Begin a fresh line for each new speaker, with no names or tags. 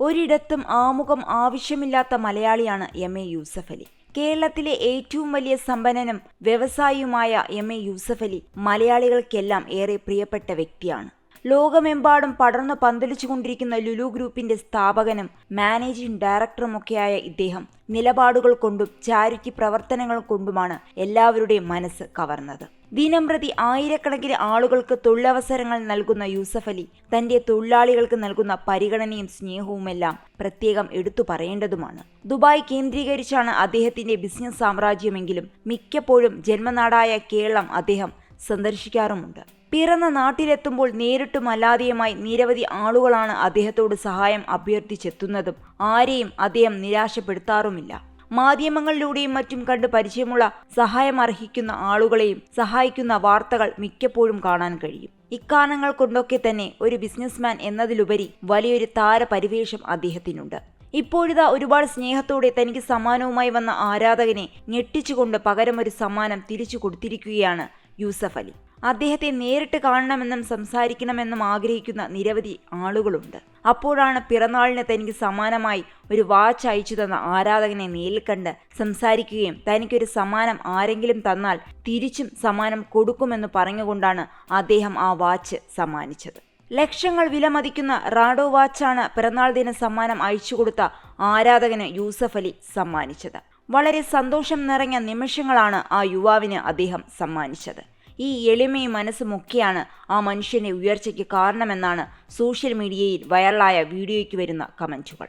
ഒരിടത്തും ആമുഖം ആവശ്യമില്ലാത്ത മലയാളിയാണ് എം എ യൂസഫ് അലി. കേരളത്തിലെ ഏറ്റവും വലിയ സമ്പന്നനും വ്യവസായിയുമായ എം എ യൂസഫ് അലി മലയാളികൾക്കെല്ലാം ഏറെ പ്രിയപ്പെട്ട വ്യക്തിയാണ്. ലോകമെമ്പാടും പടർന്നു പന്തലിച്ചുകൊണ്ടിരിക്കുന്ന ലുലു ഗ്രൂപ്പിന്റെ സ്ഥാപകനും മാനേജിംഗ് ഡയറക്ടറുമൊക്കെയായ ഇദ്ദേഹം നിലപാടുകൾ കൊണ്ടും ചാരിറ്റി പ്രവർത്തനങ്ങൾ കൊണ്ടുമാണ് എല്ലാവരുടെയും മനസ്സ് കവർന്നത്. ദിനംപ്രതി ആയിരക്കണക്കിന് ആളുകൾക്ക് തൊഴിലവസരങ്ങൾ നൽകുന്ന യൂസഫ് അലി തന്റെ തൊഴിലാളികൾക്ക് നൽകുന്ന പരിഗണനയും സ്നേഹവുമെല്ലാം പ്രത്യേകം എടുത്തു പറയേണ്ടതുമാണ്. ദുബായ് കേന്ദ്രീകരിച്ചാണ് അദ്ദേഹത്തിന്റെ ബിസിനസ് സാമ്രാജ്യമെങ്കിലും മിക്കപ്പോഴും ജന്മനാടായ കേരളം അദ്ദേഹം സന്ദർശിക്കാറുമുണ്ട്. പിറന്ന നാട്ടിലെത്തുമ്പോൾ നേരിട്ടും അല്ലാതെയുമായി നിരവധി ആളുകളാണ് അദ്ദേഹത്തോട് സഹായം അഭ്യർത്ഥിച്ചെത്തുന്നതും ആരെയും അദ്ദേഹം നിരാശപ്പെടുത്താറുമില്ല. മാധ്യമങ്ങളിലൂടെയും മറ്റും കണ്ട് പരിചയമുള്ള സഹായം അർഹിക്കുന്ന ആളുകളെയും സഹായിക്കുന്ന വാർത്തകൾ മിക്കപ്പോഴും കാണാൻ കഴിയും. ഇക്കാരണങ്ങൾ കൊണ്ടൊക്കെ തന്നെ ഒരു ബിസിനസ്മാൻ എന്നതിലുപരി വലിയൊരു താരപരിവേഷം അദ്ദേഹത്തിനുണ്ട്. ഇപ്പോഴിതാ ഒരുപാട് സ്നേഹത്തോടെ തനിക്ക് സമ്മാനവുമായി വന്ന ആരാധകനെ ഞെട്ടിച്ചുകൊണ്ട് പകരം ഒരു സമ്മാനം തിരിച്ചു കൊടുത്തിരിക്കുകയാണ് യൂസഫ് അലി. അദ്ദേഹത്തെ നേരിട്ട് കാണണമെന്നും സംസാരിക്കണമെന്നും ആഗ്രഹിക്കുന്ന നിരവധി ആളുകളുണ്ട്. അപ്പോഴാണ് പിറന്നാളിന് തനിക്ക് സമാനമായി ഒരു വാച്ച് അയച്ചു തന്ന ആരാധകനെ നേരിൽ കണ്ട് സംസാരിക്കുകയും തനിക്കൊരു സമ്മാനം ആരെങ്കിലും തന്നാൽ തിരിച്ചും സമ്മാനം കൊടുക്കുമെന്ന് പറഞ്ഞുകൊണ്ടാണ് അദ്ദേഹം ആ വാച്ച് സമ്മാനിച്ചത്. ലക്ഷങ്ങൾ വിലമതിക്കുന്ന റാഡോ വാച്ചാണ് പിറന്നാൾ ദിന സമ്മാനം അയച്ചു കൊടുത്ത ആരാധകന് യൂസഫ് അലി സമ്മാനിച്ചത്. വളരെ സന്തോഷം നിറഞ്ഞ നിമിഷങ്ങളാണ് ആ യുവാവിന് അദ്ദേഹം സമ്മാനിച്ചത്. ഈ എളിമയും മനസ്സുമൊക്കെയാണ് ആ മനുഷ്യനെ ഉയർച്ചയ്ക്ക് കാരണമെന്നാണ് സോഷ്യൽ മീഡിയയിൽ വൈറലായ വീഡിയോയ്ക്ക് വരുന്ന കമന്റുകൾ.